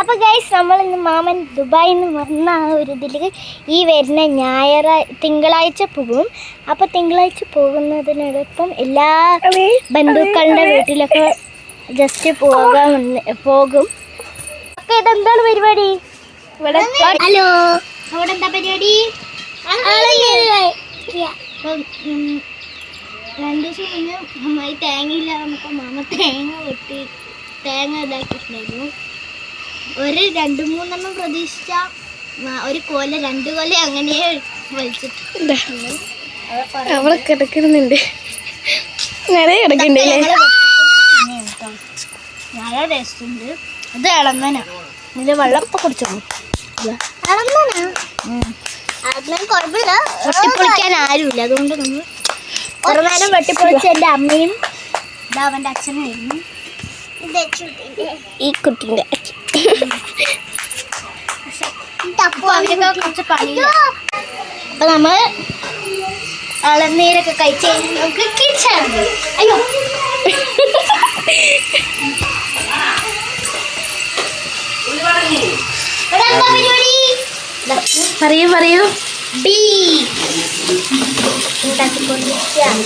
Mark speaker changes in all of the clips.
Speaker 1: അപ്പോൾ ഗൈസ് നമ്മൾ ഇന്ന് മാമൻ ദുബായിൽ നിന്ന് വന്ന ആ ഒരു ഇതിൽ ഈ വരുന്ന ഞായറ തിങ്കളാഴ്ച പോകും. അപ്പോൾ തിങ്കളാഴ്ച പോകുന്നതിനോടൊപ്പം എല്ലാ ബന്ധുക്കളുടെ വീട്ടിലൊക്കെ ജസ്റ്റ് പോകാൻ പോകും. ഒക്കെ ഇതെന്താണ് പരിപാടി? ഇവിടെ ഹലോ. അവിടെ എന്താ പരിപാടി? രണ്ട് ദിവസം മുന്നേ അമ്മായി തേങ്ങയില്ല. നമുക്ക് മാമ തേങ്ങ വെട്ടി തേങ്ങ ഇതാക്കിയിട്ടുണ്ടായിരുന്നു. ഒരു രണ്ട് മൂന്നെണ്ണം പ്രതീക്ഷിച്ച ഒരു കൊല രണ്ട് കൊല അങ്ങനെ വലിച്ചിട്ടുണ്ട്
Speaker 2: അവളെ കിടക്കുന്നുണ്ട്. നിറയെ കിടക്കുന്നുണ്ടല്ലേ
Speaker 1: നല്ല ടേസ്റ്റ് ഉണ്ട്. ഇത് ഇളങ്ങന ഇതിന്റെ വെള്ളപ്പം കുടിച്ചോളൂ. വെട്ടിപ്പൊളിക്കാൻ ആരുമില്ല. അതുകൊണ്ട് നമ്മൾ കുറെ നേരം വെട്ടിപ്പൊളിച്ച എന്റെ അമ്മയും ഇതാ അവന്റെ അച്ഛനും
Speaker 2: ഈ കുട്ടിന്റെ
Speaker 1: അപ്പൊ നമ്മൾ ഇളനീരൊക്കെ കഴിച്ച് നമുക്ക് കിച്ചൺ അയ്യോ.
Speaker 2: പറയൂ പറയൂ.
Speaker 1: ബീ ഉണ്ടാക്കിക്കൊണ്ടിരിക്കുകയാണ്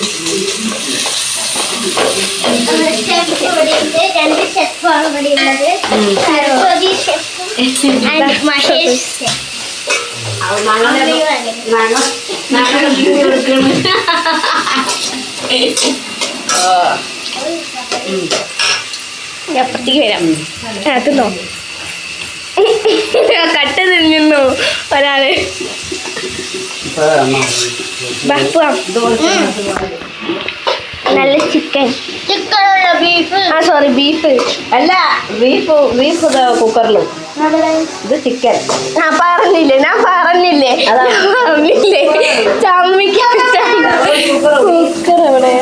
Speaker 1: ഷെഫ് രണ്ട് ഷെഫാണ് ഇവിടെ ഉള്ളത് Saraswati chef and Mahesh chef
Speaker 2: ഞാൻ അപ്പുറത്തേക്ക് വരാം. ആ തിന്നോ. കട്ട് നിന്നു ഒരാൾ. ബാ, പോവാം. നല്ല ചിക്കൻ
Speaker 1: ചിക്കൻ ബീഫ്
Speaker 2: ആ സോറി ബീഫ്
Speaker 3: അല്ല ബീഫ് ബീഫ് കുക്കറിലും ഇത് ചിക്കൻ
Speaker 2: ഞാൻ പറഞ്ഞില്ലേ ഞാൻ പറഞ്ഞില്ലേ? പറഞ്ഞില്ലേ? ചമ്മിക്ക് കുക്കർ എവിടെ?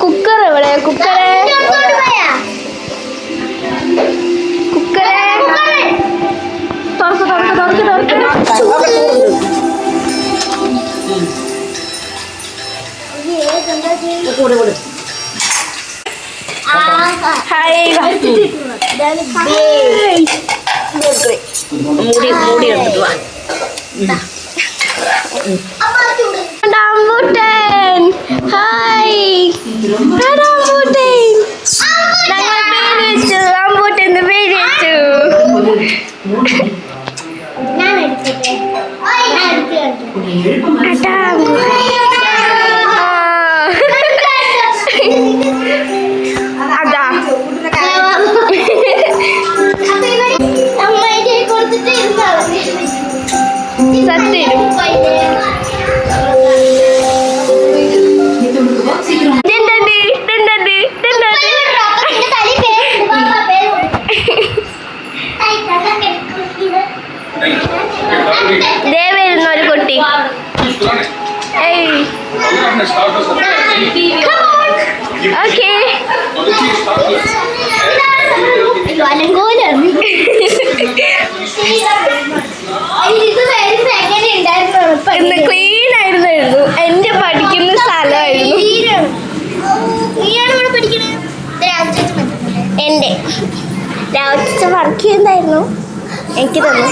Speaker 2: കുക്കർ എവിടെ? കുക്കറെ കുക്കറെ തുറക്ക് തുറക്ക് തുറക്ക് തുറക്ക്.
Speaker 3: കൂടെ കൂടെ. മൂടി മൂടി എടുത്തിട്ട് വാ
Speaker 2: റംബൂട്ടാൻ ഹായ് റംബൂട്ടാൻ ഞങ്ങൾ പേര് വെച്ചു റംബൂട്ടാൻ എന്ന് പേര് വെച്ചു
Speaker 1: ഞാൻ എടുക്കട്ടെ ഞാൻ എടുത്തു
Speaker 2: എനിക്ക് തന്നു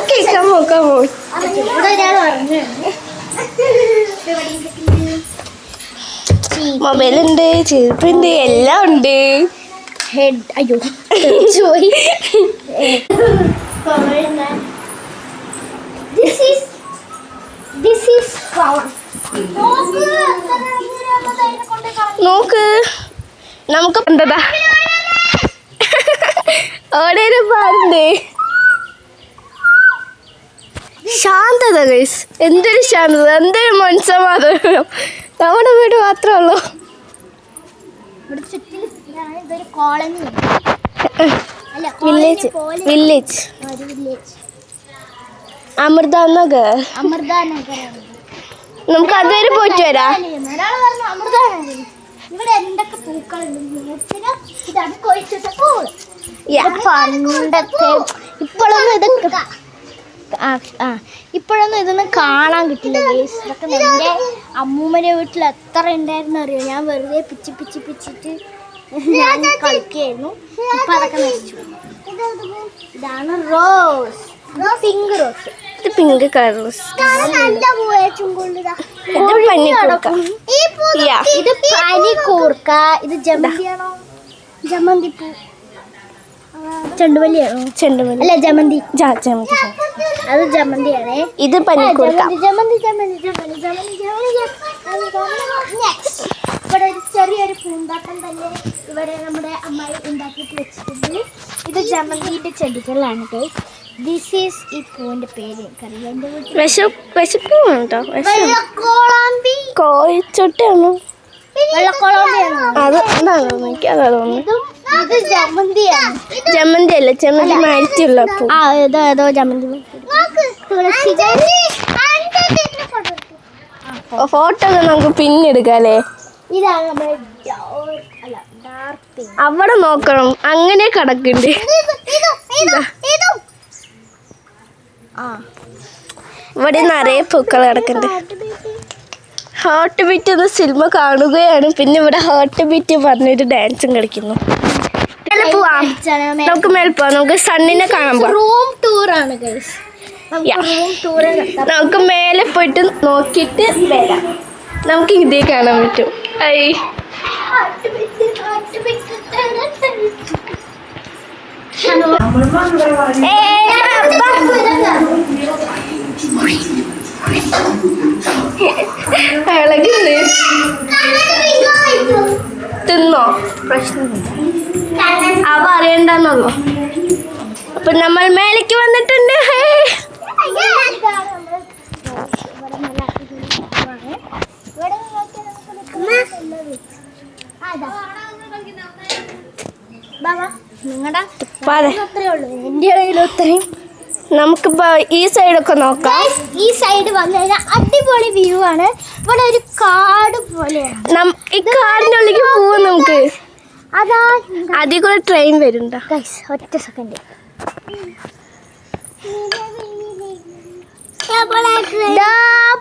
Speaker 2: ചേച്ചി കമോ കമോ ഉണ്ട് ചെരുപ്പുണ്ട് എല്ലാം ഉണ്ട്.
Speaker 1: ഹെഡ് അയ്യോ പോയി. ദിസ് ഈസ് ദിസ് ഈസ്
Speaker 2: നോക്ക്. നമുക്ക് എന്താ? അവിടെ ഒരു പാരുണ്ട് ശാന്തത ഗൈസ്. എന്തൊരു ശാന്തത എന്തൊരു മനസ്സമാധാനം. നമ്മുടെ വീട് മാത്രമേ ഉള്ളൂ. Village village Amrita Nagar. നമുക്ക് അതുവരെ പോയിട്ട് വരാം.
Speaker 1: ഇവിടെ എന്തൊക്കെ പൂക്കളുണ്ട്? ഇപ്പോഴൊന്നും ഇതാണ് കൊഴിച്ചിട്ട പൂവ്
Speaker 2: Yeah.
Speaker 1: ഇത് പണ്ടത്തെ ഇപ്പോഴൊന്നും ഇതൊക്കെ ഇതൊന്നും കാണാൻ കിട്ടില്ല. ഗേസ് ഇതൊക്കെ എന്റെ അമ്മൂമ്മയുടെ വീട്ടിൽ എത്ര ഉണ്ടായിരുന്നു അറിയോ? ഞാൻ വെറുതെ പിച്ചി പിച്ചി പിച്ചിട്ട് ഞാൻ കളിക്കായിരുന്നു. ഇപ്പൊ അതൊക്കെ നശിച്ചു. ഇതാണ് റോസ്. Pink rose.
Speaker 2: ഇത് പിങ്ക് കളർ ഇത് പനിക്കൂർക്ക.
Speaker 1: ഇത് പനിക്കൂർക്ക. ഇത് ജമന്തിയാണോ? ജമന്തി പൂ. ചെണ്ടുമല്ലിയാണോ?
Speaker 2: ചെണ്ടുമല്ലി.
Speaker 1: അല്ല ജമന്തി.
Speaker 2: ജാ- ജമന്തി.
Speaker 1: അത് ജമന്തിയാണേ.
Speaker 2: ഇത് പനിക്കൂർക്ക.
Speaker 1: ജമന്തി ജമന്തി ജമന്തി ജമന്തി ജമന്തി ജമന്തി Next. ഇവിടെ ഒരു ചെറിയൊരു പൂമ്പാട്ടം തന്നെ ഇവിടെ നമ്മുടെ അമ്മായി ഉണ്ടാക്കിയിട്ട് വെച്ചിട്ടുണ്ട്. ഇത് ജമന്തിന്റെ ചെടികളാണ് ദിസ് ഈസ് ഈ പൂവിന്റെ പേര്. എനിക്കറിയാം എന്റെ വീട്ടിൽ
Speaker 2: വിശപ്പ് വിശപ്പ് വേണ്ടോ വിശപ്പ്.
Speaker 1: വെള്ളക്കോളാമ്പി.
Speaker 2: കോഴിച്ചൊട്ടയാണോ?
Speaker 1: വെള്ളക്കോളാമ്പിയാണോ?
Speaker 2: അത് അതാണോ എനിക്ക് അതാ തോന്നുന്നു
Speaker 1: ഇത് ജമന്തിയാണ്.
Speaker 2: ജമന്തി അല്ല? ജമന്തി മരിച്ചുള്ള പൂ.
Speaker 1: ആ ഏതോ ഏതോ ജമന്തി
Speaker 2: ഫോട്ടോ ഒക്കെ നമുക്ക് പിന്നെടുക്കാല്ലേ
Speaker 1: ഇതാണ് നമ്മുടെ അല്ല ഡാർക്ക്
Speaker 2: അവിടെ നോക്കണം. അങ്ങനെ കിടക്കുന്നുണ്ട് ഇവിടെ നിറയെ പൂക്കൾ കിടക്കുന്നുണ്ട്. ഹാർട്ട് ബീറ്റ് എന്ന സിനിമ കാണുകയാണ്. പിന്നെ ഇവിടെ ഹാർട്ട് ബീറ്റ് പറഞ്ഞൊരു ഡാൻസും കളിക്കുന്നു. പോവാം. നമുക്ക് മേൽ പോവാം. നമുക്ക് സണ്ണിനെ കാണാൻ പോവാം.
Speaker 1: റൂം ടൂർ ആണ്
Speaker 2: നമുക്ക് മേലെ പോയിട്ട് നോക്കിയിട്ട് വരാം. നമുക്ക് ഇതേ കാണാൻ പറ്റും. ഐ. തിന്നോ? പ്രശ്നമില്ല. അപ്പൊ അറിയണ്ടെന്നുള്ളു അപ്പൊ നമ്മൾ മേലേക്ക് വന്നിട്ടുണ്ട് ഹേ
Speaker 1: നിങ്ങളുടെ
Speaker 2: പറ
Speaker 1: അത്രേ ഉള്ളൂ. എന്റെ കയ്യിൽ ഒത്രയും
Speaker 2: നമുക്കിപ്പോ ഈ സൈഡൊക്കെ നോക്കാം.
Speaker 1: ഈ സൈഡ് വന്നു കഴിഞ്ഞാൽ അടിപൊളി വ്യൂ ആണ്. ഇവിടെ ഒരു കാട് പോലെയാണ്.
Speaker 2: ഈ കാടിന്റെ പോവും നമുക്ക്
Speaker 1: അതാ
Speaker 2: അതിൽ കൂടെ ട്രെയിൻ വരുന്നുണ്ടോ
Speaker 1: ഒറ്റ സെക്കൻഡ്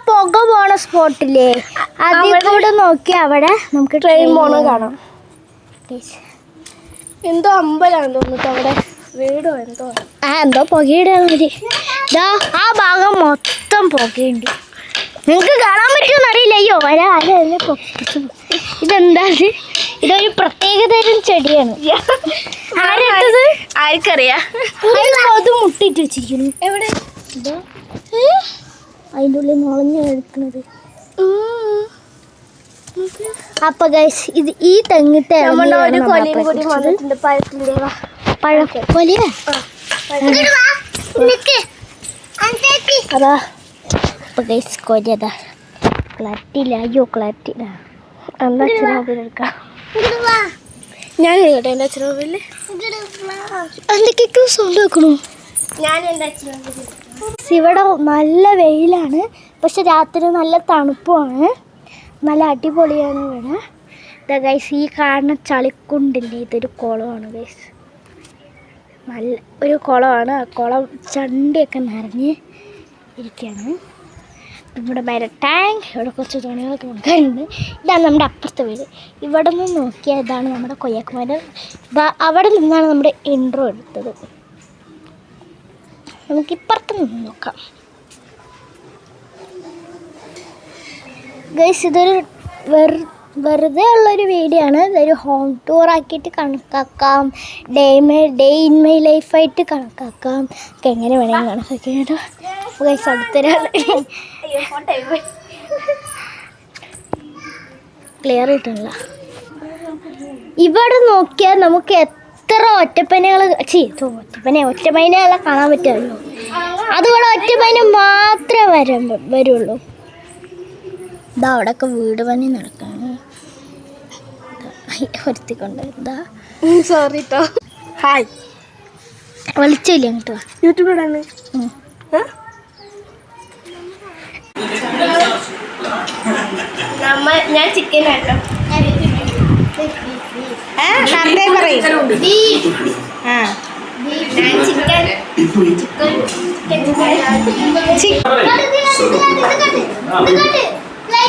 Speaker 1: പുക പോണ സ്പോട്ടില്ലേ അതിൽ കൂടെ നോക്കി അവിടെ നമുക്ക്
Speaker 2: ട്രെയിൻ പോണ
Speaker 1: കാണാം.
Speaker 2: എന്തോ അമ്പലാണ് തോന്നുന്നു അവിടെ. വീടോ എന്തോ.
Speaker 1: ആ എന്തോ പുകയുടെ മതി ആ ഭാഗം മൊത്തം പുകയുണ്ട്. നിങ്ങൾക്ക് കാണാൻ പറ്റുമെന്ന് അറിയില്ല. അയ്യോ ഒരാളെ പൊട്ടിച്ചു ഇതെന്താ ഇത്? ഇതൊരു പ്രത്യേകതരം ചെടിയാണ്. ആരെടുത്തത്?
Speaker 2: ആർക്കറിയാം.
Speaker 1: അത് മുട്ടിട്ട് വെച്ചിരിക്കുന്നു. എവിടെ? അതിന്റെ ഉള്ളിൽ നുളഞ്ഞു എടുക്കുന്നത് അപ്പൊ ഗൈസ് ഇത് ഈ തെങ്ങിട്ട് അതാ. അപ്പൊ ഗൈസ് കൊലിയതാ. ക്ലാറ്റില്ല അയ്യോ ക്ലാറ്റില്ല
Speaker 2: എന്താ ഞാൻ കേട്ടെ എന്റെ അച്ഛനോവിൽ?
Speaker 1: എന്തൊക്കെയൊക്കെ സൗണ്ട് വെക്കണു?
Speaker 2: ഞാൻ എന്റെ
Speaker 1: ഇവിടെ നല്ല വെയിലാണ് പക്ഷെ രാത്രി നല്ല തണുപ്പുമാണ്. നല്ല അടിപൊളിയാണ് വേണം ഇതാ ഗൈസ് ഈ കാണുന്ന ചളിക്കുണ്ടില്ലേ ഇതൊരു കുളമാണ് ഗൈസ് നല്ല ഒരു കുളമാണ്. ആ കുളം ചണ്ടിയൊക്കെ നിറഞ്ഞ് ഇരിക്കുകയാണ്. ഇവിടെ മേലെ ടാങ്ക് ഇവിടെ കുറച്ച് തുണികളൊക്കെ കൊടുക്കാറുണ്ട് ഇതാണ് നമ്മുടെ അപ്പുറത്തെ വീട്. ഇവിടെ നിന്ന് നോക്കിയാൽ ഇതാണ് നമ്മുടെ കൊയ്യാക്കുമാരൻ അവിടെ നിന്നാണ് നമ്മുടെ ഇൻട്രോ എടുത്തത്. നമുക്കിപ്പുറത്ത് നിന്ന് നോക്കാം. ഗൈസ് ഇതൊരു വെറു വെറുതെ ഉള്ളൊരു വീഡിയോ ആണ് ഇതൊരു ഹോം ടൂർ ആക്കിയിട്ട് കണക്കാക്കാം. Day my day in my ലൈഫായിട്ട് കണക്കാക്കാം. ഒക്കെ എങ്ങനെ വേണമെങ്കിൽ കണക്കാക്കാം കേട്ടോ. ഗൈസ് അടുത്തൊരാൾ ക്ലിയർ ആയിട്ടില്ല ഇവിടെ നോക്കിയാൽ നമുക്ക് എത്ര ഒറ്റപ്പനകൾ ചീ ഒറ്റപ്പന ഒറ്റപ്പനകളെ കാണാൻ പറ്റുമല്ലോ അതുപോലെ ഒറ്റപ്പന മാത്രമേ വരാൻ വരുള്ളൂ. ഇതാ അവിടെയൊക്കെ വീട് പണി നടക്കാണ്. ഒരുത്തിക്കൊണ്ട് ഇതാ
Speaker 2: സോറി കേട്ടോ ഹായ്
Speaker 1: വലിച്ചില്ല അങ്ങോട്ട് വാ.
Speaker 2: യൂട്യൂബിലാണ്
Speaker 1: ഉം.
Speaker 2: നമ്മ ഞാൻ ചിക്കൻ. ഞാൻ ചിക്കൻ ചിക്കൻ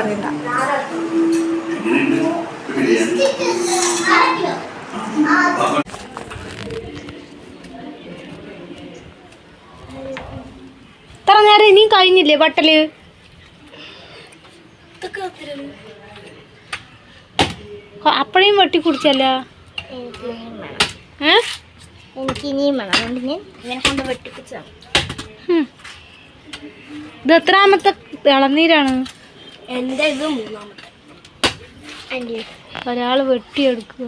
Speaker 4: പറയണ്ട. ഇത്ര നേരം ഇനിയും കഴിഞ്ഞില്ലേ ബട്ടൽ അപ്പഴേയും വെട്ടി കുടിച്ചല്ല? ഏ?
Speaker 1: എനിക്ക് ഇനിയും വേണം. അതുകൊണ്ട് ഞാൻ ഇവനെ കൊണ്ട് വെട്ടിപ്പിച്ചതാണ്.
Speaker 4: ഹും. ഇത് എത്രാമത്തെ ഇളനീരാണ്?
Speaker 1: എന്റെ ഇത് മൂന്നാമത്തെ. എന്റെ
Speaker 4: ഒരാൾ വെട്ടിയെടുക്കുക.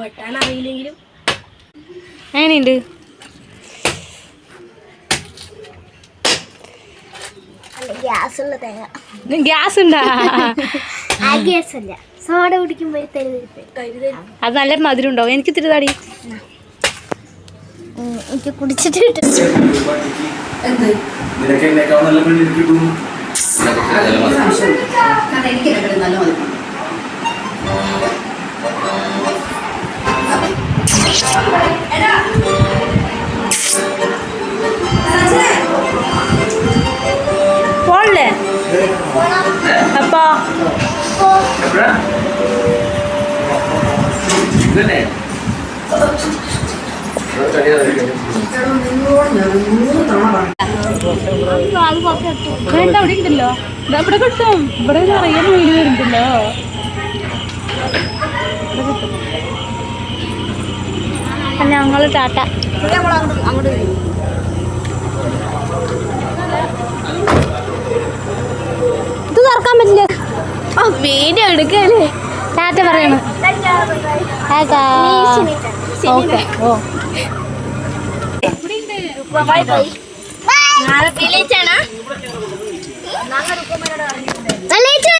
Speaker 1: വെട്ടാൻ അറിയില്ലെങ്കിലും.
Speaker 4: എങ്ങനെയുണ്ട്?
Speaker 1: അല്ല ഗ്യാസ് ഉള്ള തേങ്ങ.
Speaker 4: ഗ്യാസ് ഉണ്ടാ
Speaker 1: ആ ഗ്യാസ് അല്ല സോഡ കുടിക്കുമ്പോൾ
Speaker 4: അത് നല്ല മധുരം ഉണ്ടാവും. എനിക്ക് തിരുതാടി താടി
Speaker 1: എനിക്ക് കുടിച്ചിട്ട്
Speaker 4: പോളേ. അപ്പൊ.
Speaker 5: ഇതന്നെ
Speaker 4: വേണ്ട അവിടെ ഉണ്ടല്ലോ ഇവിടെ കിട്ടും ഇവിടെ നിറയെ മീൻ വരുന്നുണ്ടല്ലോ ഞങ്ങൾ ടാറ്റ ഇത് തുറക്കാൻ പറ്റില്ല ആ വീഡിയോ എടുക്കല്ലേ ടാറ്റ പറയണം ഓക്കെ ഓ
Speaker 1: పిలిచానా